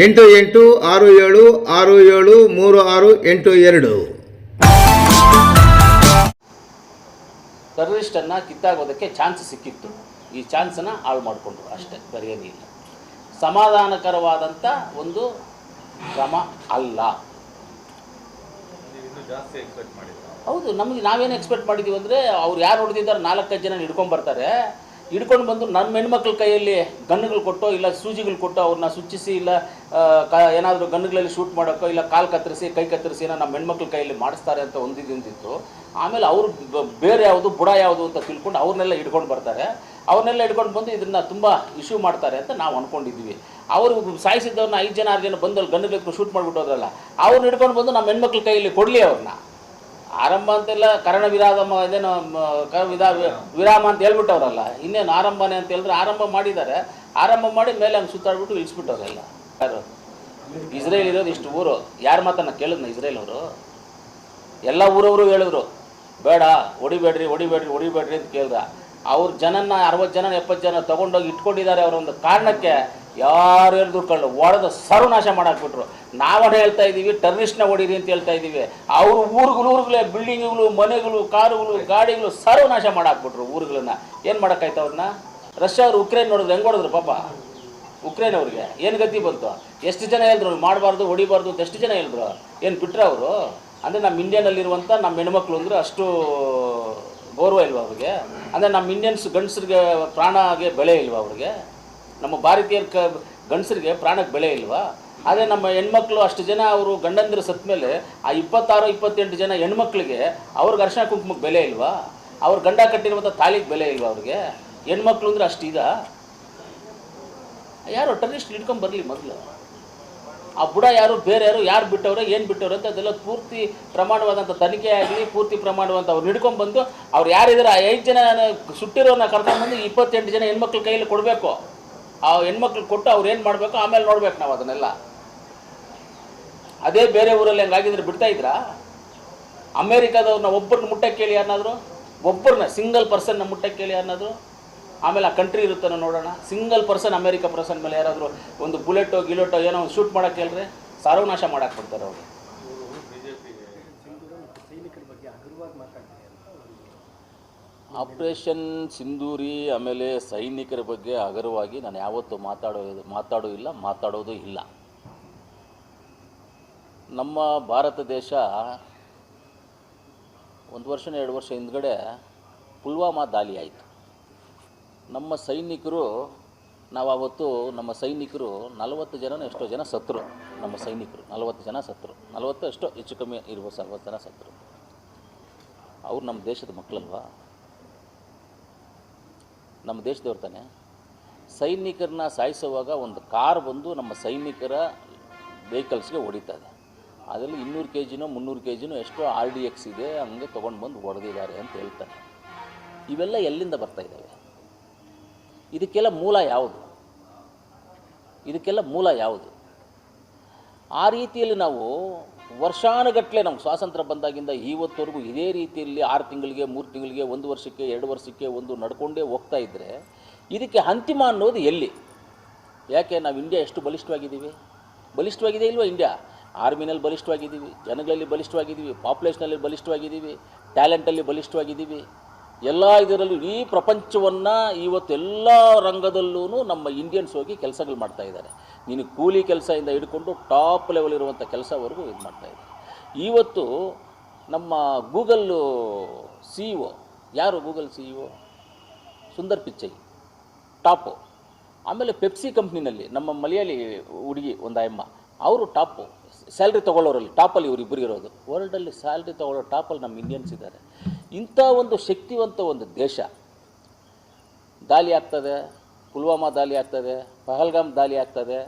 ಎಂಟು ಎಂಟು ಆರು ಏಳು ಆರು ಏಳು ಮೂರು ಆರು ಎಂಟು ಎರಡು. ಟೆರರಿಸ್ಟನ್ನು ಕಿತ್ತಾಗೋದಕ್ಕೆ ಚಾನ್ಸ್ ಸಿಕ್ಕಿತ್ತು. ಈ ಚಾನ್ಸನ್ನು ಹಾಳು ಮಾಡಿಕೊಂಡ್ರು. ಅಷ್ಟೇ ಬರೆಯೇನಿಲ್ಲ ಸಮಾಧಾನಕರವಾದಂಥ ಒಂದು ಕ್ರಮ ಅಲ್ಲ. ಹೌದು, ನಮಗೆ ನಾವೇನು ಎಕ್ಸ್ಪೆಕ್ಟ್ ಮಾಡಿದ್ದೀವಿ ಅಂದರೆ ಅವ್ರು ಯಾರು ಹೊಡೆದಿದ್ದಾರೆ ನಾಲ್ಕೈದು ಜನ ಹಿಡ್ಕೊಂಡು ಬರ್ತಾರೆ. ಹಿಡ್ಕೊಂಡು ಬಂದು ನಮ್ಮ ಹೆಣ್ಮಕ್ಳ ಕೈಯಲ್ಲಿ ಗನ್ನುಗಳು ಕೊಟ್ಟು ಇಲ್ಲ ಸೂಜಿಗಳು ಕೊಟ್ಟು ಅವ್ರನ್ನ ಸುಚ್ಚಿಸಿ ಇಲ್ಲ ಕ, ಏನಾದರೂ ಗನ್ನುಗಳಲ್ಲಿ ಶೂಟ್ ಮಾಡೋಕ್ಕೋ ಇಲ್ಲ ಕಾಲು ಕತ್ತರಿಸಿ, ಕೈ ಕತ್ತರಿಸಿ ಏನೋ ನಮ್ಮ ಹೆಣ್ಮಕ್ಳ ಕೈಯಲ್ಲಿ ಮಾಡಿಸ್ತಾರೆ ಅಂತ ಒಂದಿದ್ದಿಂದಿತ್ತು ಆಮೇಲೆ ಅವರು ಬೇರೆ ಯಾವುದು, ಬುಡ ಯಾವುದು ಅಂತ ತಿಳ್ಕೊಂಡು ಅವ್ರನ್ನೆಲ್ಲ ಹಿಡ್ಕೊಂಡು ಬರ್ತಾರೆ. ಅವ್ರನ್ನೆಲ್ಲ ಹಿಡ್ಕೊಂಡು ಬಂದು ಇದನ್ನು ತುಂಬ ಇಶ್ಯೂ ಮಾಡ್ತಾರೆ ಅಂತ ನಾವು ಅಂದ್ಕೊಂಡಿದ್ವಿ ಅವರು ಸಾಯಿಸಿದ್ದವ್ರನ್ನ ಐದು ಜನ, ಆರು ಜನ ಬಂದು ಅಲ್ಲಿ ಶೂಟ್ ಮಾಡಿಬಿಟ್ಟು ಹೋದ್ರಲ್ಲ ಅವ್ರನ್ನ ಹಿಡ್ಕೊಂಡು ಬಂದು ನಮ್ಮ ಹೆಣ್ಮಕ್ಳ ಕೈಯಲ್ಲಿ ಕೊಡಲಿ ಅವ್ರನ್ನ ಆರಂಭ ಅಂತೆಲ್ಲ ಕರ್ಣ ವಿರಾಮ ಇದೇನು ವಿಧಾ ವಿರಾಮ ಅಂತ ಹೇಳ್ಬಿಟ್ಟವ್ರಲ್ಲ. ಇನ್ನೇನು ಆರಂಭನೇ ಅಂತ ಹೇಳಿದ್ರೆ ಆರಂಭ ಮಾಡಿದ್ದಾರೆ. ಆರಂಭ ಮಾಡಿ ಮೇಲೆ ಹಂಗೆ ಸುತ್ತಾಡ್ಬಿಟ್ಟು ಇಳಿಸ್ಬಿಟ್ಟವ್ರೆಲ್ಲ ಯಾರು? ಇಸ್ರೇಲ್ ಇರೋದು ಇಷ್ಟು ಊರು. ಯಾರ ಮಾತನ್ನ ಕೇಳಿದ್ನ ಇಸ್ರೇಲ್ ಅವರು? ಎಲ್ಲ ಊರವರು ಹೇಳಿದ್ರು. ಬೇಡ, ಹೊಡಿಬೇಡ್ರಿ ಹೊಡಿಬೇಡ್ರಿ ಹೊಡಿಬೇಡ್ರಿ ಅಂತ ಕೇಳ್ದ. ಅವ್ರ ಜನನ ಅರವತ್ತು ಜನ ಎಪ್ಪತ್ತು ಜನ ತಗೊಂಡೋಗಿ ಇಟ್ಕೊಂಡಿದ್ದಾರೆ ಅವರೊಂದು ಕಾರಣಕ್ಕೆ ಯಾರು ಹೇಳಿದ್ರು ಕಳ್ಳು ಒಡೆದು ಸರ್ವನಾಶ ಮಾಡಾಕ್ಬಿಟ್ರು. ನಾವೇ ಹೇಳ್ತಾ ಇದ್ದೀವಿ ನ ಹೊಡೀರಿ ಅಂತ ಹೇಳ್ತಾ ಇದ್ದೀವಿ ಅವ್ರ ಊರುಗಳು, ಊರುಗಳೇ ಬಿಲ್ಡಿಂಗ್ಗಳು ಮನೆಗಳು, ಕಾರುಗಳು, ಗಾಡಿಗಳು ಸರ್ವನಾಶ ಮಾಡಾಕ್ಬಿಟ್ರು ಊರುಗಳನ್ನ. ಏನು ಮಾಡೋಕ್ಕಾಯ್ತು ಅವ್ರನ್ನ? ರಷ್ಯಾ ಅವರು ಉಕ್ರೇನ್ ನೋಡಿದ್ರು ಹೆಂಗೆ ಹೊಡೆದ್ರು ಪಾಪ? ಉಕ್ರೇನ್ ಅವ್ರಿಗೆ. ಏನು ಗತಿ ಬಂತು? ಎಷ್ಟು ಜನ ಹೇಳಿದ್ರು ಮಾಡಬಾರ್ದು, ಹೊಡಿಬಾರ್ದು ಅಂತ ಎಷ್ಟು ಜನ ಹೇಳಿದ್ರು? ಏನು ಬಿಟ್ರೆ ಅವರು? ಅಂದರೆ ನಮ್ಮ ಇಂಡಿಯಾನಲ್ಲಿರುವಂಥ ನಮ್ಮ ಹೆಣ್ಮಕ್ಳು ಅಂದರೆ ಅಷ್ಟು ಗೌರವ ಇಲ್ವಾ ಅವ್ರಿಗೆ? ಅಂದರೆ ನಮ್ಮ ಇಂಡಿಯನ್ಸ್ ಗಂಡಸರಿಗೆ ಪ್ರಾಣಗೆ ಬೆಳೆ ಇಲ್ವಾ ಅವ್ರಿಗೆ? ನಮ್ಮ ಭಾರತೀಯರ ಕ ಗಂಡಸರಿಗೆ ಪ್ರಾಣಕ್ಕೆ ಬೆಲೆ ಇಲ್ವಾ? ಆದರೆ ನಮ್ಮ ಹೆಣ್ಮಕ್ಳು ಅಷ್ಟು ಜನ ಅವರು ಗಂಡಂದಿರು ಸತ್ತ ಮೇಲೆ ಆ ಇಪ್ಪತ್ತಾರು, ಇಪ್ಪತ್ತೆಂಟು ಜನ ಹೆಣ್ಮಕ್ಳಿಗೆ ಅವ್ರಿಗೆ ಅರ್ಶನ ಕುಂಕುಮಕ್ಕೆ ಬೆಲೆ ಇಲ್ವಾ? ಅವ್ರ ಗಂಡ ಕಟ್ಟಿರುವಂಥ ತಾಳಿಗೆ ಬೆಲೆ ಇಲ್ವಾ ಅವ್ರಿಗೆ? ಹೆಣ್ಮಕ್ಳು ಅಂದರೆ ಅಷ್ಟು ಇದಾ? ಯಾರು ಟೆರರಿಸ್ಟ್ ಹಿಡ್ಕೊಂಡು ಬರಲಿ ಮೊದಲು. ಆ ಬುಡ ಯಾರು, ಬೇರೆ ಯಾರು ಯಾರು ಬಿಟ್ಟವ್ರೆ, ಏನು ಬಿಟ್ಟವ್ರೆ ಅಂತ ಅದೆಲ್ಲ ಪೂರ್ತಿ ಪ್ರಮಾಣವಾದಂಥ ತನಿಖೆ ಆಗಲಿ, ಪೂರ್ತಿ ಪ್ರಮಾಣವಂತ ಅವ್ರು ಹಿಡ್ಕೊಂಡು ಬಂದು ಅವ್ರು ಯಾರಿದ್ದಾರೆ ಆ ಐದು ಜನ ಸುಟ್ಟಿರೋನ ಕರ್ಕೊಂಡ್ಬಂದು ಇಪ್ಪತ್ತೆಂಟು ಜನ ಹೆಣ್ಮಕ್ಳ ಕೈಯಲ್ಲಿ ಕೊಡಬೇಕು. ಆ ಹೆಣ್ಮಕ್ಳು ಕೊಟ್ಟು ಅವ್ರು ಏನು ಮಾಡಬೇಕು, ಆಮೇಲೆ ನೋಡ್ಬೇಕು ನಾವು ಅದನ್ನೆಲ್ಲ. ಅದೇ ಬೇರೆ ಊರಲ್ಲಿ ಹಂಗಾಗಿದ್ರೆ ಬಿಡ್ತಾ ಇದ್ರಾ? ಅಮೇರಿಕಾದವ್ರನ್ನ ಒಬ್ಬರನ್ನ ಮುಟ್ಟಕ್ಕೆ ಕೇಳಿ ಯಾರನ್ನಾದ್ರು ಒಬ್ಬರನ್ನ ಸಿಂಗಲ್ ಪರ್ಸನ್ನ ಮುಟ್ಟಕ್ಕೆ ಕೇಳಿ ಯಾರನ್ನಾದ್ರು ಆಮೇಲೆ ಆ ಕಂಟ್ರಿ ಇರುತ್ತಾನೆ ನೋಡೋಣ. ಸಿಂಗಲ್ ಪರ್ಸನ್ ಅಮೇರಿಕಾ ಪರ್ಸನ್ ಮೇಲೆ ಯಾರಾದರೂ ಒಂದು ಬುಲೆಟೋ ಗಿಲೆಟೋ, ಏನೋ ಒಂದು ಶೂಟ್ ಮಾಡೋಕ್ಕೆ ಹೇಳ್ರೆ ಸರ್ವನಾಶ ಮಾಡಕ್ಕೆ ಬಿಡ್ತಾರೆ ಅವರು. ಆಪರೇಷನ್ ಸಿಂಧೂರಿ ಆಮೇಲೆ ಸೈನಿಕರ ಬಗ್ಗೆ ಹಗರವಾಗಿ ನಾನು ಯಾವತ್ತೂ ಮಾತಾಡೋ ಮಾತಾಡೋ ಇಲ್ಲ, ಮಾತಾಡೋದು ಇಲ್ಲ. ನಮ್ಮ ಭಾರತ ದೇಶ ಒಂದು ವರ್ಷ ಎರಡು ವರ್ಷ ಹಿಂದ್ಗಡೆ ಪುಲ್ವಾಮಾ ದಾಳಿ ಆಯಿತು. ನಮ್ಮ ಸೈನಿಕರು ನಾವು ಅವತ್ತು ನಮ್ಮ ಸೈನಿಕರು ನಲವತ್ತು ಜನ ಎಷ್ಟೋ ಜನ ಸತ್ತರು ನಮ್ಮ ಸೈನಿಕರು, ನಲವತ್ತು ಜನ ಸತ್ತರು ನಲವತ್ತು ಎಷ್ಟೋ ಹೆಚ್ಚು ಕಮ್ಮಿ ಇರ್ಬೋದು ಸಲವತ್ತು ಜನ ಸತ್ತರು ಅವ್ರು ನಮ್ಮ ದೇಶದ ಮಕ್ಕಳಲ್ವಾ? ನಮ್ಮ ದೇಶದವ್ರು ತಾನೆ. ಸೈನಿಕರನ್ನ ಸಾಯಿಸುವಾಗ ಒಂದು ಕಾರ್ ಬಂದು ನಮ್ಮ ಸೈನಿಕರ ವೆಹಿಕಲ್ಸ್ಗೆ ಹೊಡಿತದೆ ಅದರಲ್ಲಿ ಇನ್ನೂರು ಕೆ ಜಿನೋ ಮುನ್ನೂರು ಕೆ ಜಿನೋ ಎಷ್ಟೋ ಆರ್ ಡಿ ಎಕ್ಸ್ ಇದೆ, ಹಂಗೆ ತೊಗೊಂಡು ಬಂದು ಹೊಡೆದಿದ್ದಾರೆ ಅಂತ ಹೇಳ್ತಾರೆ. ಇವೆಲ್ಲ ಎಲ್ಲಿಂದ ಬರ್ತಾ ಇದ್ದಾವೆ? ಇದಕ್ಕೆಲ್ಲ ಮೂಲ ಯಾವುದು? ಇದಕ್ಕೆಲ್ಲ ಮೂಲ ಯಾವುದು? ಆ ರೀತಿಯಲ್ಲಿ ನಾವು ವರ್ಷಾನುಗಟ್ಟಲೆ ನಮ್ಗೆ ಸ್ವಾತಂತ್ರ್ಯ ಬಂದಾಗಿಂದ ಇವತ್ತವರೆಗೂ ಇದೇ ರೀತಿಯಲ್ಲಿ ಆರು ತಿಂಗಳಿಗೆ, ಮೂರು ತಿಂಗಳಿಗೆ, ಒಂದು ವರ್ಷಕ್ಕೆ, ಎರಡು ವರ್ಷಕ್ಕೆ ಒಂದು ನಡ್ಕೊಂಡೇ ಹೋಗ್ತಾ ಇದ್ದರೆ ಇದಕ್ಕೆ ಅಂತಿಮ ಅನ್ನೋದು ಎಲ್ಲಿ? ಯಾಕೆ ನಾವು ಇಂಡಿಯಾ ಎಷ್ಟು ಬಲಿಷ್ಠವಾಗಿದ್ದೀವಿ? ಬಲಿಷ್ಠವಾಗಿದೆ ಇಲ್ವಾ ಇಂಡಿಯಾ? ಆರ್ಮಿನಲ್ಲಿ ಬಲಿಷ್ಠವಾಗಿದ್ದೀವಿ, ಜನಗಳಲ್ಲಿ ಬಲಿಷ್ಠವಾಗಿದ್ದೀವಿ, ಪಾಪ್ಯುಲೇಷನಲ್ಲಿ ಬಲಿಷ್ಠವಾಗಿದ್ದೀವಿ, ಟ್ಯಾಲೆಂಟಲ್ಲಿ ಬಲಿಷ್ಠವಾಗಿದ್ದೀವಿ. ಎಲ್ಲ ಇದರಲ್ಲೂ ಇಡೀ ಪ್ರಪಂಚವನ್ನು ಇವತ್ತೆಲ್ಲ ರಂಗದಲ್ಲೂ ನಮ್ಮ ಇಂಡಿಯನ್ಸ್ ಹೋಗಿ ಕೆಲಸಗಳು ಮಾಡ್ತಾ ಇದ್ದಾರೆ. ನೀನು ಕೂಲಿ ಕೆಲಸದಿಂದ ಹಿಡ್ಕೊಂಡು ಟಾಪ್ ಲೆವೆಲ್ ಇರುವಂಥ ಕೆಲಸವರೆಗೂ ಇದು ಮಾಡ್ತಾ ಇದ್ದಾರೆ ಇವತ್ತು ನಮ್ಮ ಗೂಗಲ್ಲು ಸಿ ಇ ಒ ಯಾರು Google C E O Sundar Pichai, top. ಆಮೇಲೆ ಪೆಪ್ಸಿ ಕಂಪ್ನಿನಲ್ಲಿ ನಮ್ಮ ಮಲಯಾಳಿ ಹುಡುಗಿ ಒಂದು ಅಮ್ಮ, ಅವರು ಟಾಪು. ಸ್ಯಾಲ್ರಿ ತೊಗೊಳ್ಳೋರಲ್ಲಿ ಟಾಪಲ್ಲಿ ಇವ್ರು ಇಬ್ಬರು ಇರೋದು. ವರ್ಲ್ಡಲ್ಲಿ ಸ್ಯಾಲ್ರಿ ತೊಗೊಳ್ಳೋ ಟಾಪಲ್ಲಿ ನಮ್ಮ ಇಂಡಿಯನ್ಸ್ ಇದ್ದಾರೆ. ಇಂಥ ಒಂದು ಶಕ್ತಿವಂತ ಒಂದು ದೇಶ. ದಾಳಿ ಆಗ್ತದೆ, ಪುಲ್ವಾಮಾ ದಾಳಿ ಆಗ್ತದೆ ಪಹಲ್ಗಾಮ್ ದಾಳಿ ಆಗ್ತದೆ,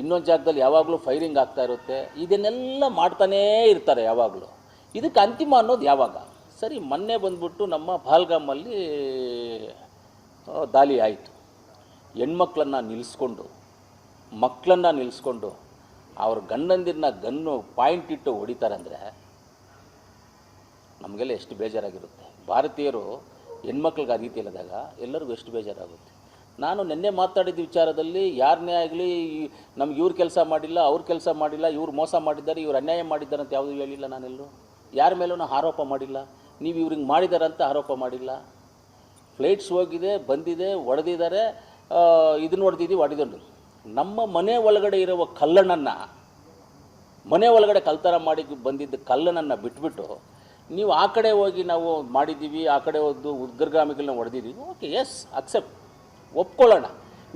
ಇನ್ನೊಂದು ಜಾಗದಲ್ಲಿ ಯಾವಾಗಲೂ ಫೈರಿಂಗ್ ಆಗ್ತಾ ಇರುತ್ತೆ, ಇದನ್ನೆಲ್ಲ ಮಾಡ್ತಾನೇ ಇರ್ತಾರೆ ಯಾವಾಗಲೂ. ಇದಕ್ಕೆ ಅಂತಿಮ ಅನ್ನೋದು ಯಾವಾಗ? ಸರಿ, ಮೊನ್ನೆ ಬಂದ್ಬಿಟ್ಟು ನಮ್ಮ ಪಹಲ್ಗಾಮಲ್ಲಿ ದಾಳಿ ಆಯಿತು. ಹೆಣ್ಮಕ್ಳನ್ನು ನಿಲ್ಲಿಸ್ಕೊಂಡು ಮಕ್ಕಳನ್ನು ನಿಲ್ಲಿಸ್ಕೊಂಡು ಅವ್ರ ಗಂಡಂದಿರನ್ನ ಗನ್ನು ಪಾಯಿಂಟ್ ಇಟ್ಟು ಹೊಡಿತಾರೆ ಅಂದರೆ ನಮಗೆಲ್ಲ ಎಷ್ಟು ಬೇಜಾರಾಗಿರುತ್ತೆ. ಭಾರತೀಯರು ಹೆಣ್ಮಕ್ಳಿಗೆ ಆ ಇಲ್ಲದಾಗ ಎಲ್ಲರಿಗೂ ಎಷ್ಟು ಬೇಜಾರಾಗುತ್ತೆ? ನಾನು ನಿನ್ನೆ ಮಾತಾಡಿದ ವಿಚಾರದಲ್ಲಿ ಯಾರನ್ನೇ ಆಗಲಿ ನಮ್ಗೆ ಇವ್ರ ಕೆಲಸ ಮಾಡಿಲ್ಲ, ಅವ್ರ ಕೆಲಸ ಮಾಡಿಲ್ಲ, ಇವ್ರು ಮೋಸ ಮಾಡಿದ್ದಾರೆ, ಇವ್ರು ಅನ್ಯಾಯ ಮಾಡಿದ್ದಾರೆ ಅಂತ ಯಾವುದೂ ಹೇಳಿಲ್ಲ ನಾನೆಲ್ಲೂ? ಯಾರ ಮೇಲೂ ನಾನು ಆರೋಪ ಮಾಡಿಲ್ಲ. ನೀವು ಇವ್ರಿಗೆ ಮಾಡಿದ್ದಾರೆ ಅಂತ ಆರೋಪ ಮಾಡಿಲ್ಲ. ಫ್ಲೈಟ್ಸ್ ಹೋಗಿದೆ, ಬಂದಿದೆ, ಒಡೆದಿದ್ದಾರೆ ಇದನ್ನ ಹೊಡೆದಿದ್ದೀವಿ ಹೊಡೆದಂಡು ನಮ್ಮ ಮನೆ ಒಳಗಡೆ ಇರುವ ಕಲ್ಲಣ್ಣನ್ನು, ಮನೆ ಒಳಗಡೆ ಕಲ್ತರ ಮಾಡಿ ಬಂದಿದ್ದ ಕಲ್ಲಣ್ಣನ್ನು ಬಿಟ್ಬಿಟ್ಟು, ನೀವು ಆ ಕಡೆ ಹೋಗಿ ನಾವು ಮಾಡಿದ್ದೀವಿ, ಆ ಕಡೆ ಹೋದ್ದು ಉಗ್ರಗಾಮಿಗಳನ್ನ ಹೊಡೆದಿದ್ದೀವಿ ಓಕೆ, ಎಸ್, ಅಕ್ಸೆಪ್ಟ್. ಒಪ್ಕೊಳ್ಳೋಣ.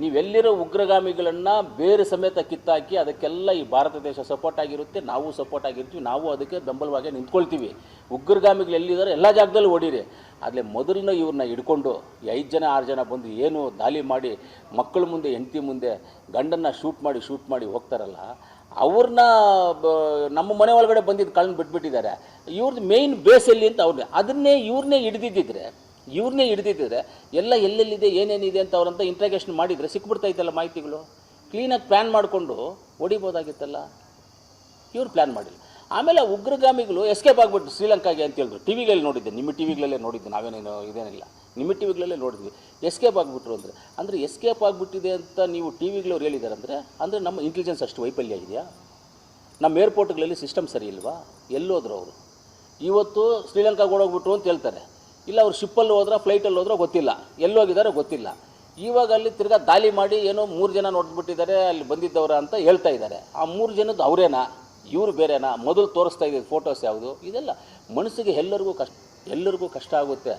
ನೀವೆಲ್ಲಿರೋ ಉಗ್ರಗಾಮಿಗಳನ್ನು ಬೇರೆ ಸಮೇತ ಕಿತ್ತಾಕಿ ಅದಕ್ಕೆಲ್ಲ ಈ ಭಾರತ ದೇಶ ಸಪೋರ್ಟ್ ಆಗಿರುತ್ತೆ, ನಾವು ಸಪೋರ್ಟ್ ಆಗಿರ್ತೀವಿ, ನಾವು ಅದಕ್ಕೆ ಬೆಂಬಲವಾಗಿ ನಿಂತ್ಕೊಳ್ತೀವಿ. ಉಗ್ರಗಾಮಿಗಳು ಎಲ್ಲಿದ್ದಾರೆ ಎಲ್ಲ ಜಾಗದಲ್ಲಿ ಓಡಿರಿ. ಆದರೆ ಮೊದಲಿನ ಇವ್ರನ್ನ ಹಿಡ್ಕೊಂಡು ಐದು ಜನ, ಆರು ಜನ ಬಂದು ಏನು ದಾಳಿ ಮಾಡಿ, ಮಕ್ಕಳ ಮುಂದೆ, ಹೆಂಡತಿ ಮುಂದೆ ಗಂಡನ್ನು ಶೂಟ್ ಮಾಡಿ ಶೂಟ್ ಮಾಡಿ ಹೋಗ್ತಾರಲ್ಲ, ಅವ್ರನ್ನ ನಮ್ಮ ಮನೆ ಒಳಗಡೆ ಬಂದಿದ್ದು ಕಳ್ನ ಬಿಟ್ಬಿಟ್ಟಿದ್ದಾರೆ. ಇವ್ರದ್ದು ಮೇಯ್ನ್ ಬೇಸ್ ಎಲ್ಲಿ ಅಂತ ಅವ್ರನ್ನೇ ಅದನ್ನೇ ಇವ್ರನ್ನೇ ಹಿಡಿದಿದ್ದಿದ್ರೆ ಇವ್ರನ್ನೇ ಹಿಡಿದಿದ್ದರೆ ಎಲ್ಲ ಎಲ್ಲೆಲ್ಲಿದೆ, ಏನೇನಿದೆ ಅಂತ ಅವ್ರಂತ ಇಂಟ್ರಾಗೇಷನ್ ಮಾಡಿದರೆ ಸಿಕ್ಬಿಡ್ತಾ ಇತ್ತಲ್ಲ ಮಾಹಿತಿಗಳು? ಕ್ಲೀನಾಗಿ ಪ್ಲ್ಯಾನ್ ಮಾಡಿಕೊಂಡು ಹೊಡಿಬೋದಾಗಿತ್ತಲ್ಲ ಇವ್ರು ಪ್ಲ್ಯಾನ್ ಮಾಡಿಲ್ಲ. ಆಮೇಲೆ ಉಗ್ರಗಾಮಿಗಳು ಎಸ್ಕೇಪ್ ಆಗಿಬಿಟ್ಟು ಶ್ರೀಲಂಕಾಗೆ ಅಂತ ಹೇಳಿದ್ರು ಟಿ ವಿಗಳಲ್ಲಿ ನೋಡಿದ್ದೆ, ನಿಮ್ಮ ಟಿ ವಿಗಳಲ್ಲೇ ನೋಡಿದ್ದೆ, ನಾವೇನೇನು ಇದೇನಿಲ್ಲ. ನಿಮ್ಮ ಟಿ ವಿಗಳಲ್ಲೇ ನೋಡಿದ್ವಿ. ಎಸ್ಕೇಪ್ ಆಗಿಬಿಟ್ರು ಅಂದರೆ ಅಂದರೆ ಎಸ್ಕೇಪ್ ಆಗಿಬಿಟ್ಟಿದೆ ಅಂತ ನೀವು ಟಿ ವಿಗಳವ್ರು ಹೇಳಿದ್ದಾರೆ ಅಂದರೆ ಅಂದರೆ ನಮ್ಮ ಇಂಟೆಲಿಜೆನ್ಸ್ ಅಷ್ಟು ವೈಫಲ್ಯ ಇದೆಯಾ? ನಮ್ಮ ಏರ್ಪೋರ್ಟ್ಗಳಲ್ಲಿ ಸಿಸ್ಟಮ್ ಸರಿ ಇಲ್ವಾ? ಎಲ್ಲೋದ್ರು ಅವರು. ಇವತ್ತು ಶ್ರೀಲಂಕಾಗೆ ಓಡೋಗ್ಬಿಟ್ರು ಅಂತ ಹೇಳ್ತಾರೆ. ಇಲ್ಲ ಅವ್ರು ಶಿಪ್ಪಲ್ಲಿ ಹೋದ್ರೆ ಫ್ಲೈಟಲ್ಲಿ ಹೋದ್ರೆ ಗೊತ್ತಿಲ್ಲ. ಎಲ್ಲೋಗಿದ್ದಾರೋ ಗೊತ್ತಿಲ್ಲ. ಇವಾಗ ಅಲ್ಲಿ ತಿರ್ಗಾ ದಾಳಿ ಮಾಡಿ ಏನೋ ಮೂರು ಜನ ನೋಡ್ಬಿಟ್ಟಿದ್ದಾರೆ, ಅಲ್ಲಿ ಬಂದಿದ್ದವ್ರ ಅಂತ ಹೇಳ್ತಾ ಇದ್ದಾರೆ. ಆ ಮೂರು ಜನದ್ದು ಅವರೇನಾ? ಇವರು ಬೇರೆನಾ? ಮೊದಲು ತೋರಿಸ್ತಾ ಇದ್ದಿದ್ದು ಫೋಟೋಸ್ ಯಾವುದು? ಇದೆಲ್ಲ ಮನಸ್ಸಿಗೆ ಎಲ್ಲರಿಗೂ ಕಷ್ಟ ಎಲ್ಲರಿಗೂ ಕಷ್ಟ ಆಗುತ್ತೆ.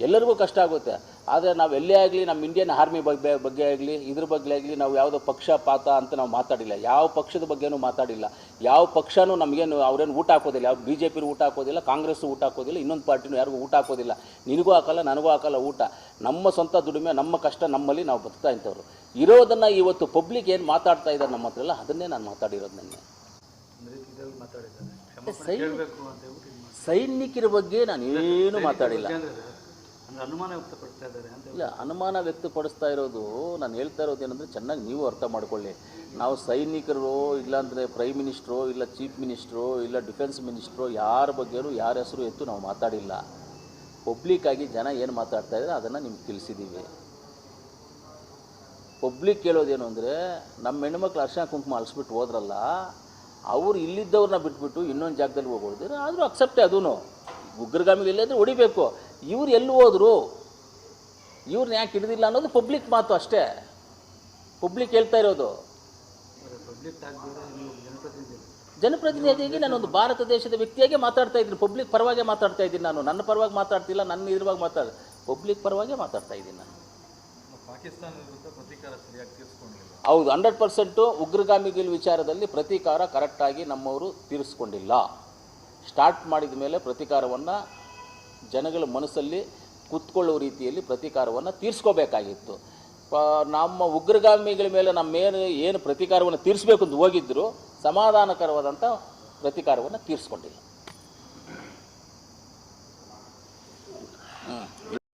ಎಲ್ಲರಿಗೂ ಕಷ್ಟ ಆಗುತ್ತೆ. ಆದರೆ ನಾವು ಎಲ್ಲೇ ಆಗಲಿ ನಮ್ಮ ಇಂಡಿಯನ್ ಆರ್ಮಿ ಬಗ್ಗೆ ಬಗ್ಗೆ ಆಗಲಿ ಇದ್ರ ಬಗ್ಗೆ ಆಗಲಿ ನಾವು ಯಾವುದೋ ಪಕ್ಷಪಾತ ಅಂತ ನಾವು ಮಾತಾಡಿಲ್ಲ. ಯಾವ ಪಕ್ಷದ ಬಗ್ಗೆನೂ ಮಾತಾಡಿಲ್ಲ. ಯಾವ ಪಕ್ಷನೂ ನಮಗೇನು ಅವ್ರೇನು ಊಟ ಹಾಕೋದಿಲ್ಲ. ಯಾವ ಬಿ ಜೆ ಪಿರು ಊಟ ಹಾಕೋದಿಲ್ಲ ಕಾಂಗ್ರೆಸ್ಸು ಊಟ ಹಾಕೋದಿಲ್ಲ ಇನ್ನೊಂದು ಪಾರ್ಟಿನೂ ಯಾರಿಗೂ ಊಟ ಹಾಕೋದಿಲ್ಲ. ನಿನಗೂ ಹಾಕಲ್ಲ ನನಗೂ ಹಾಕಲ್ಲ ಊಟ. ನಮ್ಮ ಸ್ವಂತ ದುಡಿಮೆ ನಮ್ಮ ಕಷ್ಟ ನಮ್ಮಲ್ಲಿ ನಾವು ಬದುಕ್ತಾ ಇಂಥವ್ರು. ಇರೋದನ್ನು ಇವತ್ತು ಪಬ್ಲಿಕ್ ಏನು ಮಾತಾಡ್ತಾ ಇದ್ದಾರೆ ನಮ್ಮ ಹತ್ರ ಎಲ್ಲ ಅದನ್ನೇ ನಾನು ಮಾತಾಡಿರೋದು ನನಗೆ ಸೈನಿಕರ ಬಗ್ಗೆ ನಾನು ಏನು ಮಾತಾಡಿಲ್ಲ. ಅನುಮಾನ ವ್ಯಕ್ತಪಡಿಸ್ತಾ ಇದ್ದಾರೆ ಇಲ್ಲ, ಅನುಮಾನ ವ್ಯಕ್ತಪಡಿಸ್ತಾ ಇರೋದು ನಾನು ಹೇಳ್ತಾ ಇರೋದು ಏನಂದರೆ ಚೆನ್ನಾಗಿ ನೀವು ಅರ್ಥ ಮಾಡ್ಕೊಳ್ಳಿ. ನಾವು ಸೈನಿಕರು ಇಲ್ಲಾಂದರೆ ಪ್ರೈಮ್ ಮಿನಿಸ್ಟ್ರು ಇಲ್ಲ ಚೀಫ್ ಮಿನಿಸ್ಟ್ರು ಇಲ್ಲ ಡಿಫೆನ್ಸ್ ಮಿನಿಸ್ಟ್ರು ಯಾರ ಬಗ್ಗೆನೂ ಯಾರ ಹೆಸರು ಎತ್ತು ನಾವು ಮಾತಾಡಿಲ್ಲ. ಪಬ್ಲಿಕ್ಕಾಗಿ ಜನ ಏನು ಮಾತಾಡ್ತಾ ಇದ್ದಾರೆ ಅದನ್ನು ನಿಮ್ಗೆ ತಿಳಿಸಿದ್ದೀವಿ ಪಬ್ಲಿಕ್ ಕೇಳೋದೇನು ಅಂದರೆ ನಮ್ಮ ಹೆಣ್ಮಕ್ಳು ಅರ್ಶನ ಕುಂಕುಮ ಅಳಿಸ್ಬಿಟ್ಟು ಹೋದ್ರಲ್ಲ, ಅವ್ರು ಇಲ್ಲಿದ್ದವ್ರನ್ನ ಬಿಟ್ಬಿಟ್ಟು ಇನ್ನೊಂದು ಜಾಗದಲ್ಲಿ ಹೋಗಿ ಹೊಡೆದ್ರೆ ಆದರೂ ಅಕ್ಸೆಪ್ಟೇ ಅದೂ ಉಗ್ರಗಾಮಿಗೆ ಇಲ್ಲದ್ರೆ ಹೊಡಿಬೇಕು. ಇವ್ರು ಎಲ್ಲಿ ಹೋದರು? ಇವ್ರನ್ನ ಯಾಕೆ ಹಿಡಿದಿಲ್ಲ ಅನ್ನೋದು ಪಬ್ಲಿಕ್ ಮಾತು ಅಷ್ಟೇ. ಪಬ್ಲಿಕ್ ಹೇಳ್ತಾ ಇರೋದು. ಜನಪ್ರತಿನಿಧಿಯಾಗಿ ನಾನೊಂದು ಭಾರತ ದೇಶದ ವ್ಯಕ್ತಿಯಾಗಿ ಮಾತಾಡ್ತಾ ಇದ್ದೀನಿ. ಪಬ್ಲಿಕ್ ಪರವಾಗಿ ಮಾತಾಡ್ತಾ ಇದ್ದೀನಿ ನಾನು. ನನ್ನ ಪರವಾಗಿ ಮಾತಾಡ್ತಿಲ್ಲ, ನನ್ನ ಇದ್ರವಾಗಿ ಮಾತಾಡ ಪಬ್ಲಿಕ್ ಪರವಾಗಿ ಮಾತಾಡ್ತಾ ಇದ್ದೀನಿ ನಾನು. ಪಾಕಿಸ್ತಾನ ಹೌದು ಹಂಡ್ರೆಡ್ ಪರ್ಸೆಂಟು ಉಗ್ರಗಾಮಿಗಳ ವಿಚಾರದಲ್ಲಿ ಪ್ರತೀಕಾರ ಕರೆಕ್ಟಾಗಿ ನಮ್ಮವರು ತೀರಿಸ್ಕೊಂಡಿಲ್ಲ. ಸ್ಟಾರ್ಟ್ ಮಾಡಿದ ಮೇಲೆ ಪ್ರತೀಕಾರವನ್ನು ಜನಗಳ ಮನಸ್ಸಲ್ಲಿ ಕುತ್ಕೊಳ್ಳುವ ರೀತಿಯಲ್ಲಿ ಪ್ರತೀಕಾರವನ್ನು ತೀರಿಸ್ಕೋಬೇಕಾಗಿತ್ತು. ನಮ್ಮ ಉಗ್ರಗಾಮಿಗಳ ಮೇಲೆ ನಮ್ಮ ಏನು ಪ್ರತೀಕಾರವನ್ನು ತೀರಿಸಬೇಕು ಅಂತ ಹೋಗಿದ್ದರೂ ಸಮಾಧಾನಕರವಾದಂಥ ಪ್ರತೀಕಾರವನ್ನು ತೀರಿಸ್ಕೊಂಡಿಲ್ಲ.